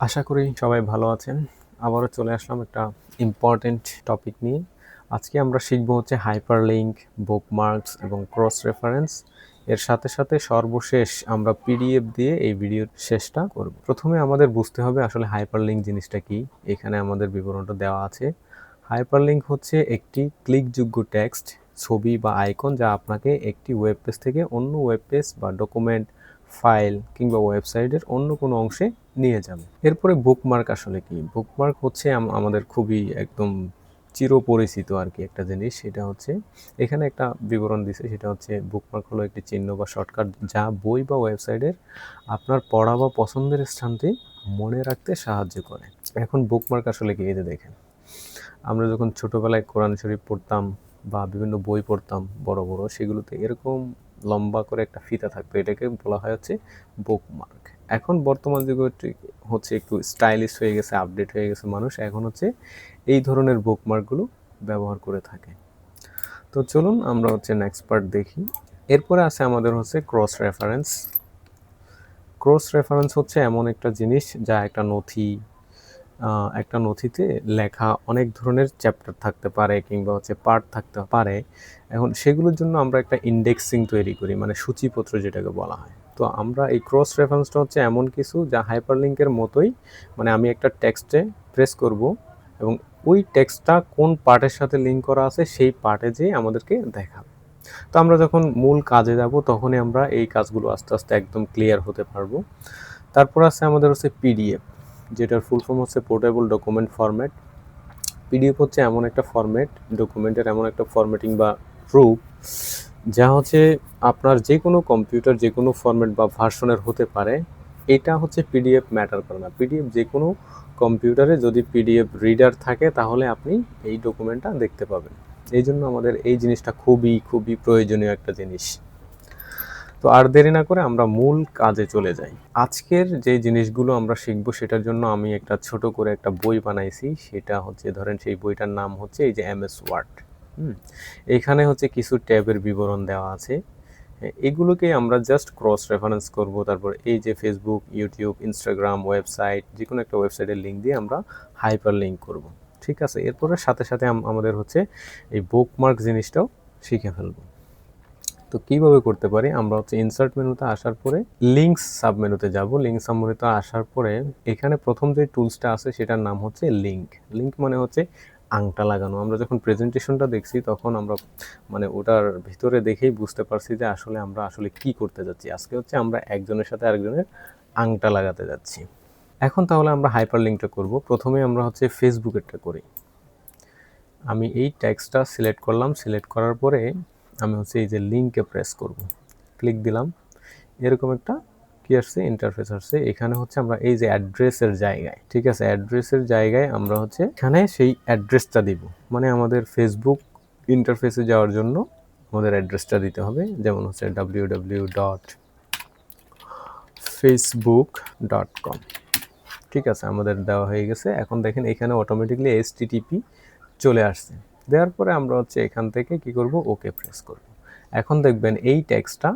আশা করি সবাই ভালো আছেন। আবারও চলে আসলাম একটা ইম্পর্টেন্ট টপিক নিয়ে। আজকে আমরা শিখব হচ্ছে হাইপার লিঙ্ক বুকমার্কস এবং ক্রস রেফারেন্স এর সাথে সাথে সর্বশেষ আমরা পিডিএফ দিয়ে এই ভিডিওর শেষটা করব। প্রথমে আমাদের বুঝতে হবে আসলে হাইপার লিঙ্ক জিনিসটা কি। এখানে আমাদের বিবরণটা দেওয়া আছে। হাইপার লিঙ্ক হচ্ছে একটি ক্লিকযোগ্য টেক্সট ছবি বা আইকন যা আপনাকে একটি ওয়েব পেজ থেকে অন্য ওয়েব পেজ বা ডকুমেন্ট ফাইল কিংবা ওয়েবসাইটের অন্য কোনো অংশে নিয়ে যাবে। এরপরে বুকমার্ক আসলে কি? বুকমার্ক হচ্ছে আমাদের খুবই একদম চিরপরিচিত আর কি একটা জিনিস, সেটা হচ্ছে এখানে একটা বিবরণ দিছে, সেটা হচ্ছে বুকমার্ক হলো একটি চিহ্ন বা শর্টকাট যা বই বা ওয়েবসাইটের আপনার পড়া বা পছন্দের স্থানটি মনে রাখতে সাহায্য করে। এখন বুকমার্ক আসলে কি? যে দেখেন, আমরা যখন ছোটোবেলায় কোরআন শরীফ পড়তাম বা বিভিন্ন বই পড়তাম বড় বড়, সেগুলোতে এরকম লম্বা করে একটা ফিতা থাকতো এটাকে বলা হয় হচ্ছে বুকমার্ক এখন বর্তমান যুগে হচ্ছে- একটু স্টাইলিশ হয়ে গেছে আপডেট হয়ে গেছে মানুষ, এখন হচ্ছে এই ধরনের বুকমার্কগুলো ব্যবহার করে থাকে। তো চলুন আমরা হচ্ছে নেক্সট পার্ট দেখি। এরপরে আছে আমাদের হচ্ছে ক্রস রেফারেন্স ক্রস রেফারেন্স হচ্ছে এমন একটা জিনিস যা একটা নথি একটা নথিতে লেখা অনেক ধরনের চ্যাপ্টার থাকতে পারে কিংবা হচ্ছে পার্ট থাকতে পারে। এখন সেগুলোর জন্য আমরা একটা ইন্ডেক্সিং তৈরি করি মানে সূচিপত্র যেটাকে বলা হয়। তো আমরা এই ক্রস রেফারেন্সটা হচ্ছে এমন কিছু যা হাইপারলিংকের মতোই মানে আমি একটা টেক্সটে প্রেস করব এবং ওই টেক্সটটা কোন পার্টের সাথে লিঙ্ক করা আছে সেই পার্টে যেয়ে আমাদেরকে দেখাবে। তো আমরা যখন মূল কাজে যাব তখনই আমরা এই কাজগুলো আস্তে আস্তে একদম ক্লিয়ার হতে পারব। তারপর আছে আমাদের হচ্ছে পিডিএফ যেটার ফুল ফর্ম হচ্ছে পোর্টেবল ডকুমেন্ট ফরম্যাট পিডিএফ হচ্ছে এমন একটা ফরম্যাট ডকুমেন্টের এমন একটা ফরম্যাটিং বা প্রুফ যা হচ্ছে আপনার যে কোনো কম্পিউটার যে কোনো ফরম্যাট বা ভার্সনের হতে পারে। এটা হচ্ছে পিডিএফ ম্যাটার করে না। পিডিএফ যে কোনো কম্পিউটারে যদি পিডিএফ রিডার থাকে, তাহলে আপনি এই ডকুমেন্টটা দেখতে পাবেন। এই জন্য আমাদের এই জিনিসটা খুবই খুবই প্রয়োজনীয় একটা জিনিস। তো আর দেরি না করে আমরা মূল কাজে চলে যাই। আজকের যে জিনিসগুলো আমরা শিখব সেটার জন্য আমি একটা ছোট করে একটা বই বানাইছি। সেটা হচ্ছে ধরেন সেই বইটার নাম হচ্ছে এই যে এম এস ওয়ার্ড। হুম এখানে হচ্ছে কিছু ট্যাবের বিবরণ দেওয়া আছে। হ্যাঁ, এগুলোকে আমরা জাস্ট ক্রস রেফারেন্স করব। তারপর এই যে ফেসবুক ইউটিউব ইনস্টাগ্রাম ওয়েবসাইট যে কোনো একটা ওয়েবসাইটের লিঙ্ক দিয়ে আমরা হাইপার লিঙ্ক করব। ঠিক আছে? এরপরে সাথে সাথে আমাদের হচ্ছে এই বুকমার্ক জিনিসটাও শিখে ফেলব। তো কীভাবে করতে পারি? আমরা হচ্ছে ইনসার্ট মেনুতে আসার পরে লিঙ্কস সাব মেনুতে যাব। লিঙ্ক সাব মেনুতে আসার পরে এখানে প্রথম যে টুলসটা আছে সেটার নাম হচ্ছে লিঙ্ক লিঙ্ক মানে হচ্ছে আংটা লাগানো। আমরা যখন প্রেজেন্টেশনটা দেখছি তখন আমরা মানে ওটার ভিতরে দেখেই বুঝতে পারছি যে আসলে আমরা আসলে কি করতে যাচ্ছি। আজকে হচ্ছে আমরা একজনের সাথে আরেকজনের আংটা লাগাতে যাচ্ছি। এখন তাহলে আমরা হাইপার লিঙ্কটা করব। প্রথমে আমরা হচ্ছে ফেসবুকেরটা করি। আমি এই ট্যাক্সটা সিলেক্ট করলাম। সিলেক্ট করার পরে আমি হচ্ছে এই যে লিঙ্কে প্রেস করব। ক্লিক দিলাম। এরকম একটা কি আসছে? ইন্টারফেস আসছে। এখানে হচ্ছে আমরা এই যে অ্যাড্রেসের জায়গায়, ঠিক আছে? অ্যাড্রেসের জায়গায় আমরা হচ্ছে এখানে সেই অ্যাড্রেসটা দিব। মানে আমাদের ফেসবুক ইন্টারফেসে যাওয়ার জন্য আমাদের অ্যাড্রেসটা দিতে হবে। যেমন হচ্ছে W W dot Facebook dot com ঠিক আছে? আমাদের দেওয়া হয়ে গেছে। এখন দেখেন এখানে অটোমেটিকলি এস চলে আসছে। দেওয়ার পরে আমরা হচ্ছে এখান থেকে কি করব? ওকে প্রেস করব। এখন দেখবেন এই টেক্সটটা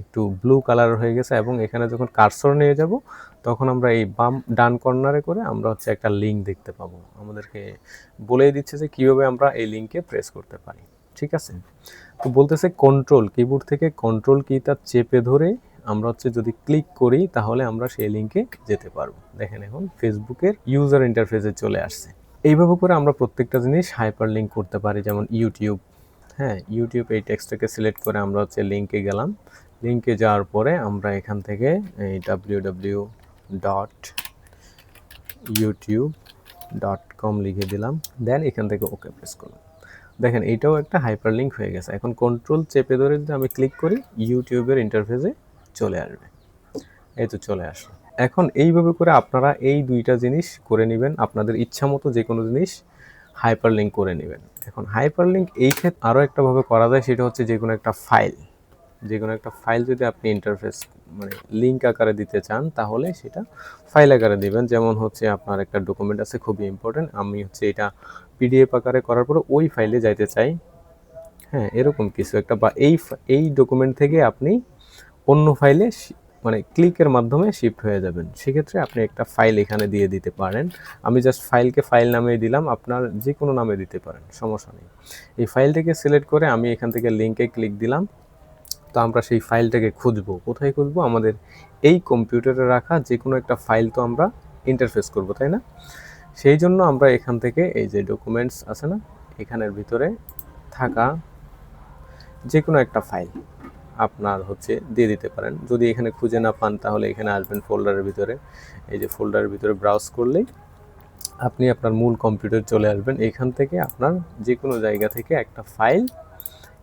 একটু ব্লু কালার হয়ে গেছে এবং এখানে যখন কার্সর নিয়ে যাব, তখন আমরা এই বাম ডান কর্নারে করে আমরা হচ্ছে একটা লিঙ্ক দেখতে পাবো। আমাদেরকে বলেই দিচ্ছে যে কীভাবে আমরা এই লিঙ্কে প্রেস করতে পারি। ঠিক আছে? তো বলতেছে কন্ট্রোল কিবোর্ড থেকে কন্ট্রোল কিটা চেপে ধরে আমরা হচ্ছে যদি ক্লিক করি, তাহলে আমরা সেই লিঙ্কে যেতে পারব। দেখেন এখন ফেসবুকের ইউজার ইন্টারফেসে চলে আসছে। এইভাবে করে আমরা প্রত্যেকটা জিনিস হাইপার লিঙ্ক করতে পারি, যেমন ইউটিউব হ্যাঁ ইউটিউব এই টেক্সটটাকে সিলেক্ট করে আমরা হচ্ছে লিঙ্কে গেলাম। লিঙ্কে যাওয়ার পরে আমরা এখান থেকে এই W W dot YouTube dot com লিখে দিলাম। দেন এখান থেকে ওকে প্রেস করলাম। দেখেন এইটাও একটা হাইপার লিঙ্ক হয়ে গেছে। এখন কন্ট্রোল চেপে ধরে যদি আমি ক্লিক করি ইউটিউবের ইন্টারফেসে চলে আসবে। এই তো চলে আসলো। এখন এইভাবে করে আপনারা এই দুইটা জিনিস করে নেবেন, আপনাদের ইচ্ছা মতো যে কোনো জিনিস হাইপার লিঙ্ক করে নেবেন। এখন হাইপার লিঙ্ক এই ক্ষেত্রে আরও একটাভাবে করা যায়, সেটা হচ্ছে যে কোনো একটা ফাইল। যে কোনো একটা ফাইল যদি আপনি ইন্টারফেস মানে লিঙ্ক আকারে দিতে চান, তাহলে সেটা ফাইল আকারে দিবেন। যেমন হচ্ছে আপনার একটা ডকুমেন্ট আছে খুবই ইম্পর্টেন্ট আমি হচ্ছে এটা পিডিএফ আকারে করার পরে ওই ফাইলে যাইতে চাই। হ্যাঁ এরকম কিছু একটা বা এই এই ডকুমেন্ট থেকে আপনি অন্য ফাইলে মানে ক্লিকের মাধ্যমে শিফট হয়ে যাবেন। সেক্ষেত্রে আপনি একটা ফাইল এখানে দিয়ে দিতে পারেন। আমি জাস্ট ফাইলকে ফাইল নামে দিলাম, আপনার যে কোনো নামে দিতে পারেন, সমস্যা নেই। এই ফাইলটাকে সিলেক্ট করে আমি এখান থেকে লিঙ্কে ক্লিক দিলাম। তো আমরা সেই ফাইলটাকে খুঁজবো। কোথায় খুঁজবো? আমাদের এই কম্পিউটারে রাখা যে কোনো একটা ফাইল তো আমরা ইন্টারফেস করব, তাই না? সেই জন্য আমরা এখান থেকে এই যে ডকুমেন্টস আছে না, এখানের ভিতরে থাকা যে কোনো একটা ফাইল। আপনার হচ্ছে দিয়ে দিতে পারেন। যদি এখানে খুঁজে না পান, তাহলে এখানে আসবেন ফোল্ডারের ভিতরে। এই যে ফোল্ডারের ভিতরে ব্রাউজ করলেই আপনি আপনার মূল কম্পিউটার চলে আসবেন। এখান থেকে আপনার যে কোনো জায়গা থেকে একটা ফাইল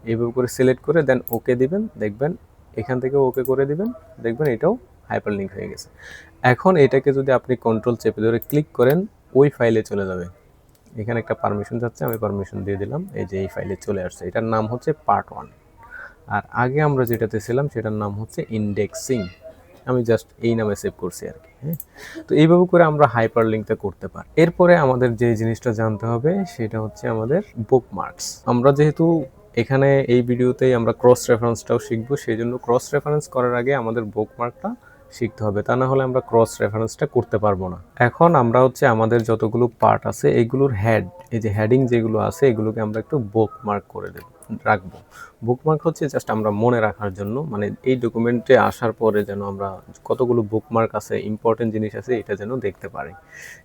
এইভাবে করে সিলেক্ট করে দেন ওকে দিবেন। দেখবেন এখান থেকে ওকে করে দিবেন। দেখবেন এটাও হাইপার লিঙ্ক হয়ে গেছে। এখন এটাকে যদি আপনি কন্ট্রোল চেপে ধরে ক্লিক করেন, ওই ফাইলে চলে যাবে। এখানে একটা পারমিশন যাচ্ছে, আমি পারমিশন দিয়ে দিলাম। এই যে এই ফাইলে চলে আসছে। এটার নাম হচ্ছে পার্ট ওয়ান আর আগে আমরা যেটাতে ছিলাম, সেটার নাম হচ্ছে ইন্ডেক্সিং আমি জাস্ট এই নামে সেভ করছি আর কি হ্যাঁ? তো এইভাবে করে আমরা হাইপার লিঙ্কটা করতে পারি। এরপরে আমাদের যে জিনিসটা জানতে হবে, সেটা হচ্ছে আমাদের বুক মার্কস আমরা যেহেতু এখানে এই ভিডিওতেই আমরা ক্রস রেফারেন্সটাও শিখব সেই জন্য ক্রস রেফারেন্স করার আগে আমাদের বুক মার্কটা শিখতে হবে। তা না হলে আমরা ক্রস রেফারেন্সটা করতে পারব না। এখন আমরা হচ্ছে আমাদের যতগুলো পার্ট আছে, এগুলোর হেড এই যে হেডিং যেগুলো আছে, এগুলোকে আমরা একটু বুক মার্ক করে দেব। রাখব। বুকমার্ক হচ্ছে জাস্ট আমরা মনে রাখার জন্য মানে এই ডকুমেন্টে আসার পরে যেন আমরা কতগুলো বুকমার্ক আছে ইম্পর্টেন্ট জিনিস আছে, এটা যেন দেখতে পারি।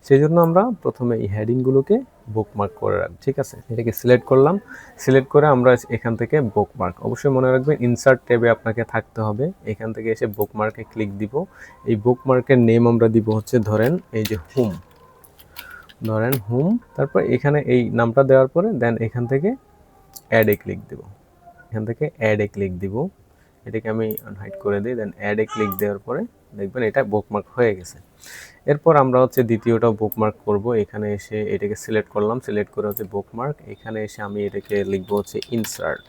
সেই জন্য আমরা প্রথমে এই হেডিংগুলোকে বুকমার্ক করে রাখব, ঠিক আছে? এটাকে সিলেক্ট করলাম সিলেক্ট করে আমরা এখান থেকে বুকমার্ক অবশ্যই মনে রাখবেন ইনসার্ট ট্যাবে আপনাকে থাকতে হবে, এখান থেকে এসে বুকমার্কে ক্লিক দিব। এই বুকমার্কের নেম আমরা দিব হচ্ছে ধরেন এই যে হোম। ধরেন হোম, তারপর এখানে এই নামটা দেওয়ার পরে দেন এখান থেকে অ্যাডে ক্লিক দেব। এখান থেকে অ্যাডে ক্লিক দিব। এটাকে আমি হাইড করে দিই দেন অ্যাডে ক্লিক দেওয়ার পরে দেখবেন এটা বুকমার্ক হয়ে গেছে। এরপর আমরা হচ্ছে দ্বিতীয়টা বুকমার্ক করব। এখানে এসে এটাকে সিলেক্ট করলাম সিলেক্ট করে হচ্ছে বুকমার্ক এখানে এসে আমি এটাকে লিখব হচ্ছে ইনসার্ট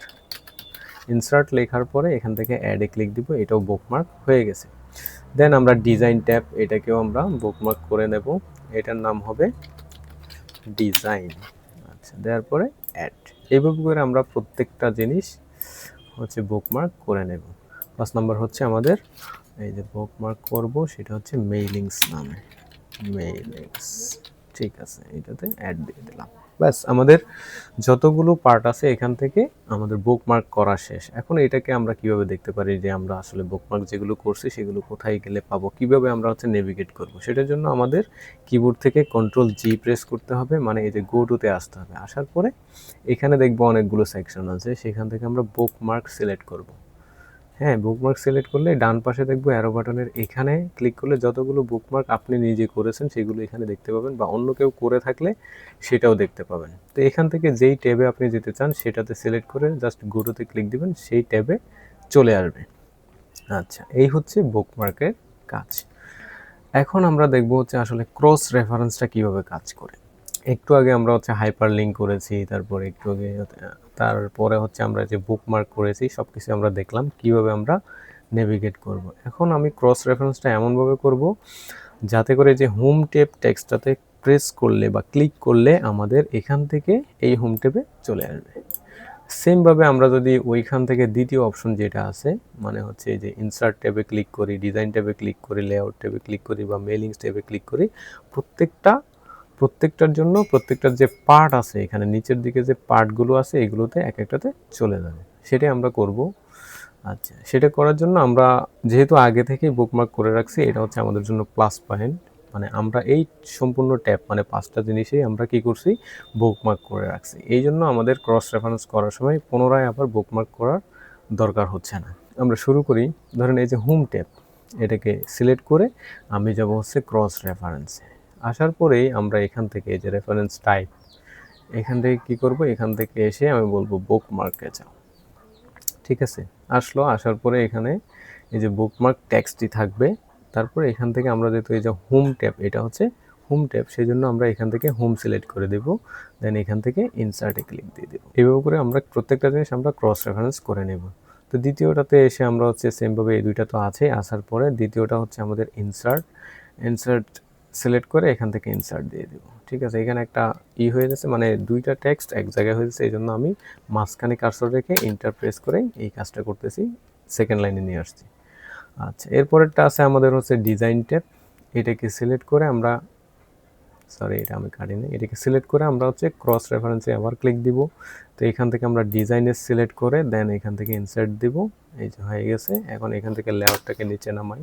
ইনসার্ট লেখার পরে এখান থেকে অ্যাডে ক্লিক দিব, এটাও বুকমার্ক হয়ে গেছে। দেন আমরা ডিজাইন ট্যাব এটাকেও আমরা বুকমার্ক করে নেব। এটার নাম হবে ডিজাইন আচ্ছা দেওয়ার পরে অ্যাড এইভাবে করে আমরা প্রত্যেকটা জিনিস হচ্ছে বুকমার্ক করে নেব। পাঁচ নম্বর হচ্ছে আমাদের, এই যে বুকমার্ক করব, সেটা হচ্ছে মেইলিংস নামে। মেইলিংস ঠিক আছে, এটাতে অ্যাড দিয়ে দিলাম। ব্যাস, আমাদের যতগুলো পার্ট আছে এখান থেকে আমাদের বুকমার্ক করা শেষ। এখন এটাকে আমরা কীভাবে দেখতে পারি যে আমরা আসলে বুকমার্ক যেগুলো করছি সেগুলো কোথায় গেলে পাবো? কীভাবে আমরা হচ্ছে নেভিগেট করব? সেটার জন্য আমাদের কিবোর্ড থেকে কন্ট্রোল জি প্রেস করতে হবে মানে এই যে গো টুতে আসতে হবে। আসার পরে এখানে দেখব অনেকগুলো সেকশন আছে, সেখান থেকে আমরা বুকমার্ক সিলেক্ট করব। হ্যাঁ বুকমার্ক সিলেক্ট করলে ডান পাশে দেখব অ্যারো বাটনের এখানে ক্লিক করলে যতগুলো বুকমার্ক আপনি নিজে করেছেন সেগুলো এখানে দেখতে পাবেন বা অন্য কেউ করে থাকলে সেটাও দেখতে পাবেন। তো এখান থেকে যেই ট্যাবে আপনি যেতে চান সেটাতে সিলেক্ট করে জাস্ট গুরুতে ক্লিক দিবেন, সেই ট্যাবে চলে আসবে। আচ্ছা এই হচ্ছে বুকমার্কের কাজ। এখন আমরা দেখব হচ্ছে আসলে ক্রস রেফারেন্সটা কীভাবে কাজ করে। একটু আগে আমরা হচ্ছে হাইপার লিঙ্ক করেছি, তারপরে একটু আগে তারপরে হচ্ছে আমরা যে বুকমার্ক করেছি সব কিছু আমরা দেখলাম, কীভাবে আমরা নেভিগেট করব। এখন আমি ক্রস রেফারেন্সটা এমনভাবে করব, যাতে করে যে হোম টেপ টেক্সটটাতে প্রেস করলে বা ক্লিক করলে আমাদের এখান থেকে এই হোম টেপে চলে আসবে সেমভাবে আমরা যদি ওইখান থেকে দ্বিতীয় অপশন যেটা আছে মানে হচ্ছে যে ইনসার্ট ট্যাবে ক্লিক করি ডিজাইন ট্যাবে ক্লিক করি লেআউট ট্যাবে ক্লিক করি বা মেলিংস ট্যাবে ক্লিক করি, প্রত্যেকটা প্রত্যেকটার জন্য প্রত্যেকটার যে পার্ট আছে, এখানে নিচের দিকে যে পার্টগুলো আছে, এগুলোতে এক একটাতে চলে যাবে। সেটাই আমরা করব। আচ্ছা সেটা করার জন্য আমরা যেহেতু আগে থেকেই বুকমার্ক করে রাখছি, এটা হচ্ছে আমাদের জন্য প্লাস পয়েন্ট মানে আমরা এই সম্পূর্ণ ট্যাপ মানে পাঁচটা জিনিসেই আমরা কি করছি? বুকমার্ক করে রাখছি। এই জন্য আমাদের ক্রস রেফারেন্স করার সময় পুনরায় আবার বুকমার্ক করার দরকার হচ্ছে না। আমরা শুরু করি, ধরেন এই যে হোম ট্যাপ এটাকে সিলেক্ট করে আমি যাব হচ্ছে ক্রস রেফারেন্সে আসার পরেই আমরা এখান থেকে এই যে রেফারেন্স টাইপ এখান থেকে কি করব? এখান থেকে এসে আমি বলব বুকমার্কে যাও। ঠিক আছে? আসলো, আসার পরে এখানে এই যে বুকমার্ক ট্যাক্সটি থাকবে। তারপরে এখান থেকে আমরা যেহেতু এই যে হোম ট্যাপ এটা হচ্ছে হোম ট্যাপ সেই জন্য আমরা এখান থেকে হোম সিলেক্ট করে দেব। দেন এখান থেকে ইনসার্টে ক্লিক দিয়ে দেবো। এভাবে করে আমরা প্রত্যেকটা জিনিস আমরা ক্রস রেফারেন্স করে নেব। তো দ্বিতীয়টাতে এসে আমরা হচ্ছে সেমভাবে এই দুইটা তো আছে আসার পরে দ্বিতীয়টা হচ্ছে আমাদের ইনসার্ট ইনসার্ট সিলেক্ট করে এখান থেকে ইনসার্ট দিয়ে দেব। ঠিক আছে, এখানে একটা ই হয়ে গেছে মানে দুইটা টেক্সট এক জায়গায় হয়ে যাচ্ছে এই জন্য আমি মাঝখানে কার্সর রেখে ইন্টারপ্রেস করে এই কাজটা করতেছি সেকেন্ড লাইনে নিয়ে আসছি। আচ্ছা এরপরেরটা আছে আমাদের হচ্ছে ডিজাইন ট্যাব এটাকে সিলেক্ট করে আমরা সরি এটা আমি কাটিনি এটাকে সিলেক্ট করে আমরা হচ্ছে ক্রস রেফারেন্সে আবার ক্লিক দিব। তো এখান থেকে আমরা ডিজাইনে সিলেক্ট করে দেন এখান থেকে ইনসার্ট দিব, এই যে হয়ে গেছে, এখন এখান থেকে লেআউটটাকে নিচে নামাই।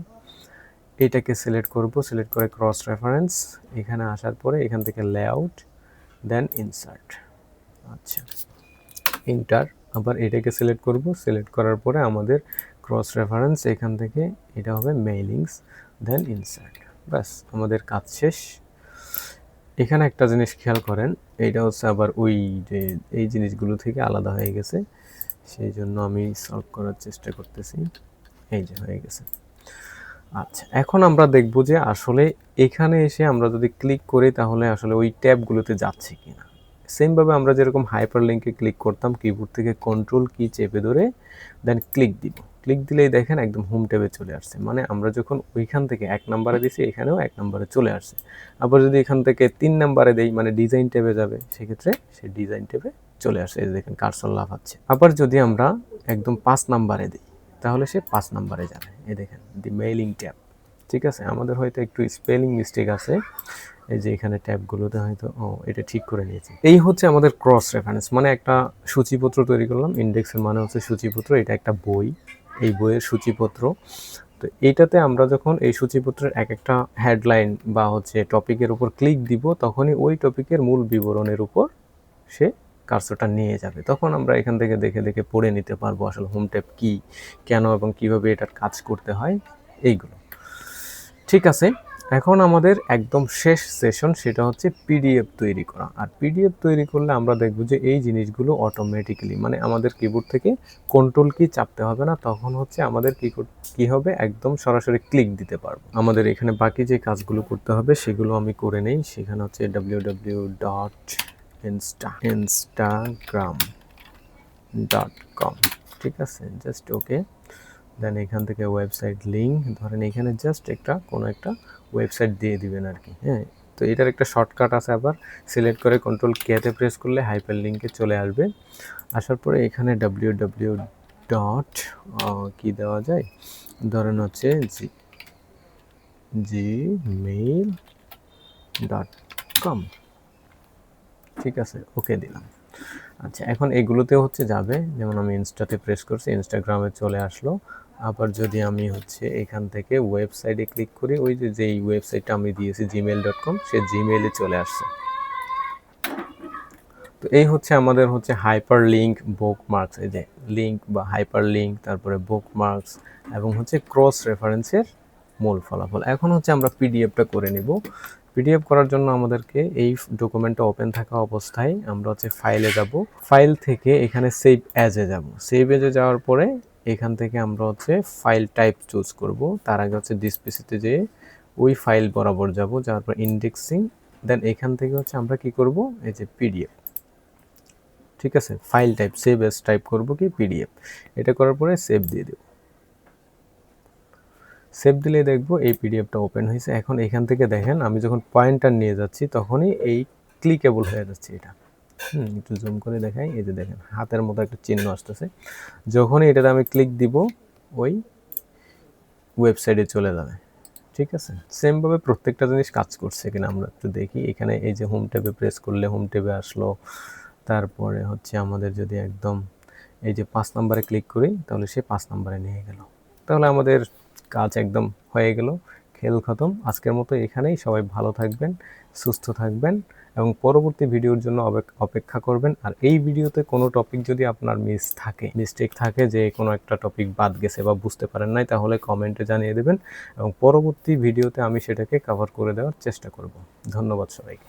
এটাকে সিলেক্ট করব সিলেক্ট করে ক্রস রেফারেন্স এখানে আসার পরে এখান থেকে লেআউট দেন ইনসার্ট আচ্ছা ইন্টার আবার এটাকে সিলেক্ট করব সিলেক্ট করার পরে আমাদের ক্রস রেফারেন্স এখান থেকে এটা হবে মেইলিংস দেন ইনসার্ট ব্যাস, আমাদের কাজ শেষ। এখানে একটা জিনিস খেয়াল করেন এইটা হচ্ছে আবার ওই যে, এই জিনিসগুলো থেকে আলাদা হয়ে গেছে, সেই জন্য আমি সলভ করার চেষ্টা করতেছি। এই যে, হয়ে গেছে। আচ্ছা এখন আমরা দেখব যে আসলে এখানে এসে আমরা যদি ক্লিক করি তাহলে আসলে ওই ট্যাবগুলোতে যাচ্ছে কিনা। সেমভাবে আমরা যেরকম হাইপার লিঙ্কে ক্লিক করতাম কিবোর্ড থেকে কন্ট্রোল কি চেপে ধরে দেন ক্লিক দিব। ক্লিক দিলেই দেখেন একদম হোম ট্যাবে চলে আসছে। মানে আমরা যখন ওইখান থেকে এক নাম্বারে দিছি, এখানেও এক নাম্বারে চলে আসছে। আবার যদি এখান থেকে তিন নাম্বারে দেই মানে ডিজাইন ট্যাবে যাবে, সেক্ষেত্রে সে ডিজাইন ট্যাবে চলে আসে দেখেন কারসল লাফাচ্ছে। আবার যদি আমরা একদম পাঁচ নাম্বারে দিই তাহলে সে পাঁচ নাম্বারে যাবে। এই দেখেন দি মেইলিং ট্যাব ঠিক আছে? আমাদের হয়তো একটু স্পেলিং মিস্টেক আছে। এই যে এখানে ট্যাবগুলোতে হয়তো, ও, এটা ঠিক করে নিয়েছি। এই হচ্ছে আমাদের ক্রস রেফারেন্স মানে একটা সূচিপত্র তৈরি করলাম। ইন্ডেক্সের মানে হচ্ছে সূচিপত্র, এটা একটা বই। এই বইয়ের সূচিপত্র। তো এইটাতে আমরা যখন এই সূচিপত্রের এক একটা হেডলাইন বা হচ্ছে টপিকের উপর ক্লিক দিব, তখনই ওই টপিকের মূল বিবরণের উপর সে কার্সরটা নিয়ে যাবে। তখন আমরা এখান থেকে দেখে দেখে পড়ে নিতে পারব আসলে হোম ট্যাব কী, কেন এবং কীভাবে এটার কাজ করতে হয়, এইগুলো। ঠিক আছে, এখন আমাদের একদম শেষ সেশন সেটা হচ্ছে পিডিএফ তৈরি করা। আর পিডিএফ তৈরি করলে আমরা দেখব যে এই জিনিসগুলো অটোমেটিক্যালি মানে আমাদের কিবোর্ড থেকে কন্ট্রোল কি চাপতে হবে না, তখন হচ্ছে আমাদের কি কি হবে? একদম সরাসরি ক্লিক দিতে পারব। আমাদের এখানে বাকি যে কাজগুলো করতে হবে সেগুলো আমি করে নেই, সেখানে হচ্ছে W W dot insta Instagram dot com ঠিক আছে জাস্ট ওকে দেন এখান থেকে ওয়েবসাইট লিঙ্ক ধরেন এখানে জাস্ট একটা, কোনো একটা ওয়েবসাইট দিয়ে দিবেন আর কি হ্যাঁ? তো এটার একটা শর্টকাট আছে আবার সিলেক্ট করে কন্ট্রোল কেতে প্রেস করলে হাইপার লিঙ্কে চলে আসবে। আসার পরে এখানে ডাব্লিউ ডাব্লিউ ডট কী দেওয়া যায়? ধরেন হচ্ছে জি জি মেইল ডট কম ঠিক আছে, ওকে দিলাম। আচ্ছা এখন এগুলোতে হচ্ছে যাবে, যেমন আমি ইনস্টাতে প্রেস করছি, ইনস্টাগ্রামে চলে আসলো। আবার যদি আমি হচ্ছে এখান থেকে ওয়েবসাইটে ক্লিক করি, ওই যে যেই ওয়েবসাইটটা আমি দিয়েছি জিমেল ডট কম সে জিমেইলে চলে আসছে। তো এই হচ্ছে আমাদের হচ্ছে হাইপার লিঙ্ক বুক মার্কস এই যে লিঙ্ক বা হাইপার লিঙ্ক তারপরে বুক মার্কস এবং হচ্ছে ক্রস রেফারেন্সের মূল ফলাফল। এখন হচ্ছে আমরা পিডিএফটা করে নিব। পিডিএফ করার জন্য আমাদেরকে এই ডকুমেন্টটা ওপেন থাকা অবস্থায় আমরা হচ্ছে ফাইলে যাব। ফাইল থেকে এখানে সেভ অ্যাজে যাব। সেভ অ্যাজে যাওয়ার পরে এখান থেকে আমরা হচ্ছে ফাইল টাইপ চুজ করব। তার আগে হচ্ছে ডিসপিসিতে যেয়ে ওই ফাইল বরাবর যাব যাওয়ার পর ইন্ডেক্সিং দেন এখান থেকে হচ্ছে আমরা কি করব? এই যে পিডিএফ ঠিক আছে? File type save as type করব কি? পিডিএফ এটা করার পরে সেভ দিয়ে দেব। সেভ দিলে দেখব এই পিডিএফটা ওপেন হয়েছে। এখন এখান থেকে দেখেন, আমি যখন পয়েন্টার নিয়ে যাচ্ছি, তখনই এই ক্লিকেবল হয়ে যাচ্ছে এটা। হুম, একটু জুম করে দেখাই। এই যে দেখেন, হাতের মতো একটা চিহ্ন আসতেছে। যখনই এটাতে আমি ক্লিক দিব, ওই ওয়েবসাইটে চলে যাবে। ঠিক আছে? সেমভাবে প্রত্যেকটা জিনিস কাজ করছে কিনা আমরা একটু দেখি। এখানে এই যে হোম ট্যাবে প্রেস করলে হোম ট্যাবে আসলো। তারপরে হচ্ছে আমাদের যদি একদম এই যে পাঁচ নাম্বারে ক্লিক করি, তাহলে সে পাঁচ নাম্বারে নিয়ে গেল। তাহলে আমাদের কাজ একদম হয়ে গেল। খেল খতম। আজকের মতো এখানেই। সবাই ভালো থাকবেন, সুস্থ থাকবেন এবং পরবর্তী ভিডিওর জন্য অপেক্ষা করবেন। আর এই ভিডিওতে কোনো টপিক যদি আপনার মিস থাকে মিস্টেক থাকে যে কোনো একটা টপিক বাদ গেছে বা বুঝতে পারেন নাই, তাহলে কমেন্টে জানিয়ে দেবেন এবং পরবর্তী ভিডিওতে আমি সেটাকে কভার করে দেওয়ার চেষ্টা করব। ধন্যবাদ সবাইকে।